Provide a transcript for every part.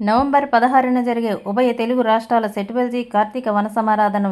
November పదహారున జరిగే ఉభయ తెలుగు రాష్ట్రాల సెటిబెల్జీ కార్తీక వన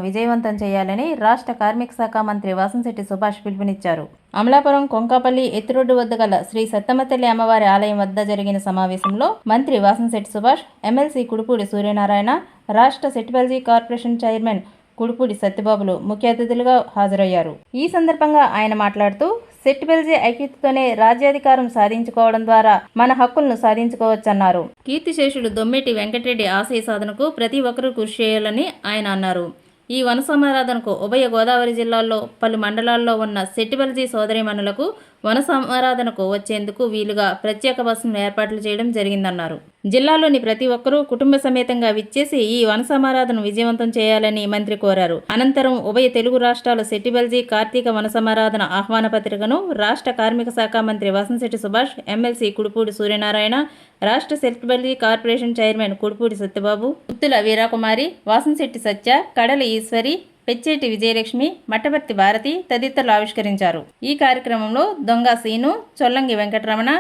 విజయవంతం చేయాలని రాష్ట్ర కార్మిక శాఖ మంత్రి వాసంశెట్టి సుభాష్ పిలుపునిచ్చారు. అమలాపురం కొంకాపల్లి ఎత్తిరోడ్డు వద్ద గల శ్రీ సత్తమ్మతల్లి అమ్మవారి ఆలయం వద్ద జరిగిన సమావేశంలో మంత్రి వాసంశెట్టి సుభాష్ ఎమ్మెల్సీ కుడుపూడి సూర్యనారాయణ రాష్ట్ర సెటిబెల్జీ కార్పొరేషన్ చైర్మన్ కుడుపూడి సత్యబాబులు ముఖ్య అతిథులుగా హాజరయ్యారు. ఈ సందర్భంగా ఆయన మాట్లాడుతూ సెట్ బెల్జీ ఐక్యతతోనే రాజ్యాధికారం సాధించుకోవడం ద్వారా మన హక్కులను సాధించుకోవచ్చన్నారు. కీర్తిశేషుడు దొమ్మెటి వెంకటరెడ్డి ఆశయ సాధనకు ప్రతి ఒక్కరూ కృషి చేయాలని ఆయన అన్నారు. ఈ వన సమారాధనకు ఉభయ గోదావరి జిల్లాల్లో పలు మండలాల్లో ఉన్న సెట్టిబల్జీ సోదరిమణులకు వన సమారాధనకు వచ్చేందుకు వీలుగా ప్రత్యేక బస్సును ఏర్పాట్లు చేయడం జరిగిందన్నారు. జిల్లాలోని ప్రతి ఒక్కరూ కుటుంబ సమేతంగా విచ్చేసి ఈ వన సమారాధన విజయవంతం చేయాలని మంత్రి కోరారు. అనంతరం ఉభయ తెలుగు రాష్ట్రాల సెట్టిబల్జీ కార్తీక వన సమారాధన ఆహ్వాన పత్రికను రాష్ట్ర కార్మిక శాఖ మంత్రి వసంశెట్టి సుభాష్ ఎమ్మెల్సీ కుడుపూడి సూర్యనారాయణ రాష్ట్ర సెట్టిబల్జీ కార్పొరేషన్ చైర్మన్ కుడుపూడి సత్యబాబు ఉత్తుల వీరాకుమారి వాసంశెట్టి సత్య కడల ఈశ్వరి పెచ్చేటి విజయలక్ష్మి మట్టపర్తి భారతి తదితరులు ఆవిష్కరించారు. ఈ కార్యక్రమంలో దొంగ సీను చొల్లంగి వెంకటరమణ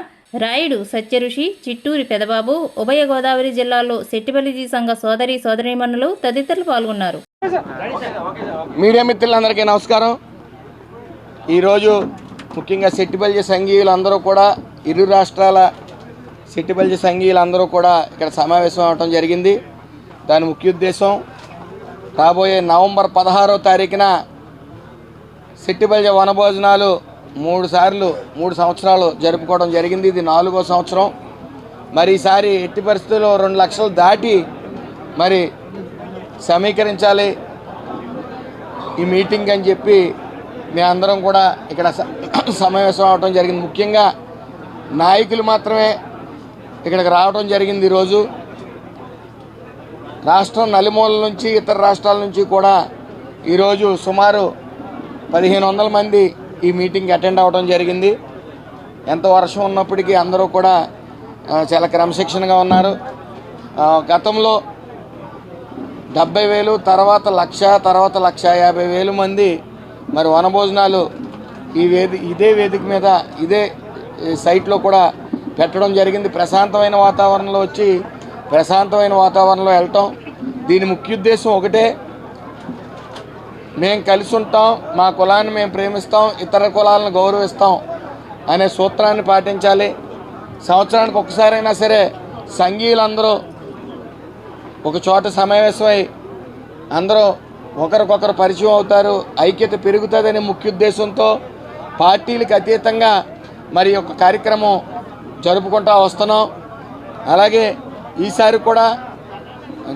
రాయుడు సత్యఋషి చిట్టూరి పెదబాబు ఉభయ గోదావరి జిల్లాల్లో సెట్టిబలిజీ సంఘ సోదరి సోదరీమణులు తదితరులు పాల్గొన్నారు. మీడియా మిత్రులందరికీ నమస్కారం. ఈరోజు ముఖ్యంగా సెట్టిబల్జీ సంఘీయులందరూ కూడా ఇరు రాష్ట్రాల సెట్టిబల్జీ సంఘీయులందరూ కూడా ఇక్కడ సమావేశం అవడం జరిగింది. దాని ముఖ్య ఉద్దేశం రాబోయే నవంబర్ పదహారో తారీఖున సిట్టిబల్జ వనభోజనాలు మూడు సార్లు మూడు సంవత్సరాలు జరుపుకోవడం జరిగింది. ఇది నాలుగో సంవత్సరం. మరి ఈసారి ఎట్టి పరిస్థితుల్లో రెండు లక్షలు దాటి మరి సమీకరించాలి. ఈ మీటింగ్ అని చెప్పి మేమందరం కూడా ఇక్కడ స- సమావేశం అవడం జరిగింది. ముఖ్యంగా నాయకులు మాత్రమే ఇక్కడికి రావడం జరిగింది ఈరోజు. రాష్ట్రం నలుమూలల నుంచి ఇతర రాష్ట్రాల నుంచి కూడా ఈరోజు సుమారు పదిహేను వందల మంది ఈ మీటింగ్కి అటెండ్ అవ్వడం జరిగింది. ఎంత వర్షం ఉన్నప్పటికీ అందరూ కూడా చాలా క్రమశిక్షణగా ఉన్నారు. గతంలో డెబ్బై వేలు తర్వాత లక్ష తర్వాత లక్ష యాభై వేలు మంది మరి వనభోజనాలు ఈ వేది ఇదే వేదిక మీద ఇదే సైట్లో కూడా పెట్టడం జరిగింది. ప్రశాంతమైన వాతావరణంలో వచ్చి ప్రశాంతమైన వాతావరణంలో వెళ్ళటం దీని ముఖ్య ఉద్దేశం ఒకటే. మేము కలిసి ఉంటాం మా కులాన్ని మేము ప్రేమిస్తాం ఇతర కులాలను గౌరవిస్తాం అనే సూత్రాన్ని పాటించాలి. సంవత్సరానికి ఒకసారైనా సరే సంఘీయులందరూ ఒక చోట సమావేశమై అందరూ ఒకరికొకరు పరిచయం అవుతారు ఐక్యత పెరుగుతుందనే ముఖ్య ఉద్దేశంతో పార్టీలకు అతీతంగా మరి ఒక కార్యక్రమం జరుపుకుంటూ వస్తున్నాం. అలాగే ఈసారి కూడా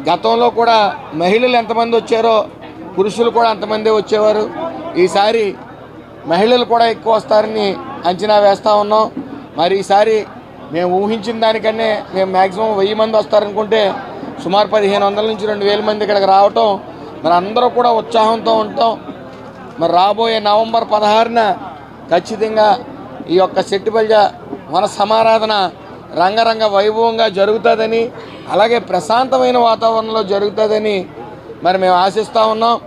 గతంలో కూడా మహిళలు ఎంతమంది వచ్చారో పురుషులు కూడా అంతమందే వచ్చేవారు. ఈసారి మహిళలు కూడా ఎక్కువ వస్తారని అంచనా వేస్తూ ఉన్నాం. మరి ఈసారి మేము ఊహించిన దానికన్నా మేము మ్యాక్సిమం వెయ్యి మంది వస్తారనుకుంటే సుమారు పదిహేను వందల నుంచి రెండు వేల మంది ఇక్కడికి రావటం మరి అందరూ కూడా ఉత్సాహంతో ఉంటాం. మరి రాబోయే నవంబర్ పదహారున ఖచ్చితంగా ఈ యొక్క సెట్టిబల్జ వన సమారాధన రంగరంగ వైభవంగా జరుగుతుందని అలాగే ప్రశాంతమైన వాతావరణంలో జరుగుతుందని మరి మేము ఆశిస్తూ ఉన్నాం.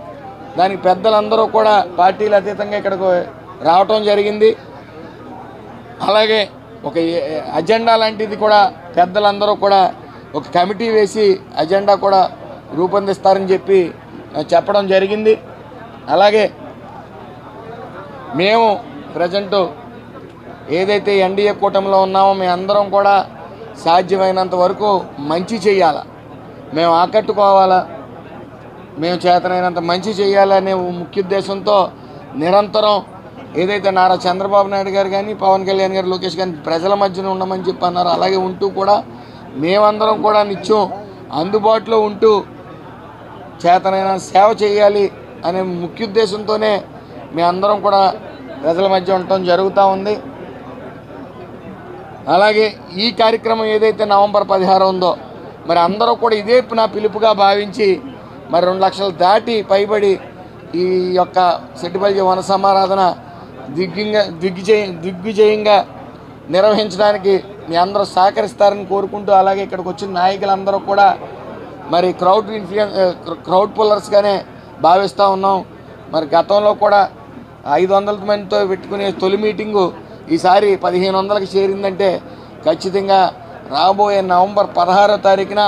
దానికి పెద్దలందరూ కూడా పార్టీలు అతీతంగా ఇక్కడికి రావటం జరిగింది. అలాగే ఒక ఏ- అజెండా లాంటిది కూడా పెద్దలందరూ కూడా ఒక కమిటీ వేసి అజెండా కూడా రూపొందిస్తారని చెప్పి చెప్పడం జరిగింది. అలాగే మేము ప్రజెంటు ఏదైతే ఎన్డీఏ కూటమిలో ఉన్నామో మేము అందరం కూడా సాధ్యమైనంత వరకు మంచి చేయాల మేము ఆకట్టుకోవాలా? మేము చేతనైనంత మంచి చేయాలనే ముఖ్య ఉద్దేశంతో నిరంతరం ఏదైతే నారా చంద్రబాబు నాయుడు గారు కానీ పవన్ కళ్యాణ్ గారు లోకేష్ గారిని ప్రజల మధ్యన ఉండమని చెప్పి అన్నారు. అలాగే ఉంటూ కూడా మేమందరం కూడా నిత్యం అందుబాటులో ఉంటూ చేతనైన సేవ చేయాలి అనే ముఖ్య ఉద్దేశంతోనే మేమందరం కూడా ప్రజల మధ్య ఉండటం జరుగుతూ ఉంది. అలాగే ఈ కార్యక్రమం ఏదైతే నవంబర్ పదిహారు ఉందో మరి అందరూ కూడా ఇదే నా పిలుపుగా భావించి మరి రెండు లక్షలు దాటి పైబడి ఈ యొక్క సెట్టిపల్లి వన సమారాధన దిగ్గింగా దిగ్విజయ దిగ్విజయంగా నిర్వహించడానికి మీ అందరూ సహకరిస్తారని కోరుకుంటూ అలాగే ఇక్కడికి వచ్చిన నాయకులందరూ కూడా మరి క్రౌడ్ ఇన్ఫ్లుయెన్ క్రౌడ్ పుల్లర్స్గానే భావిస్తూ ఉన్నాం. మరి గతంలో కూడా ఐదు వందల మందితో పెట్టుకునే తొలి మీటింగు ఈసారి పదిహేను వందలకు చేరిందంటే ఖచ్చితంగా రాబోయే నవంబర్ పదహారో తారీఖున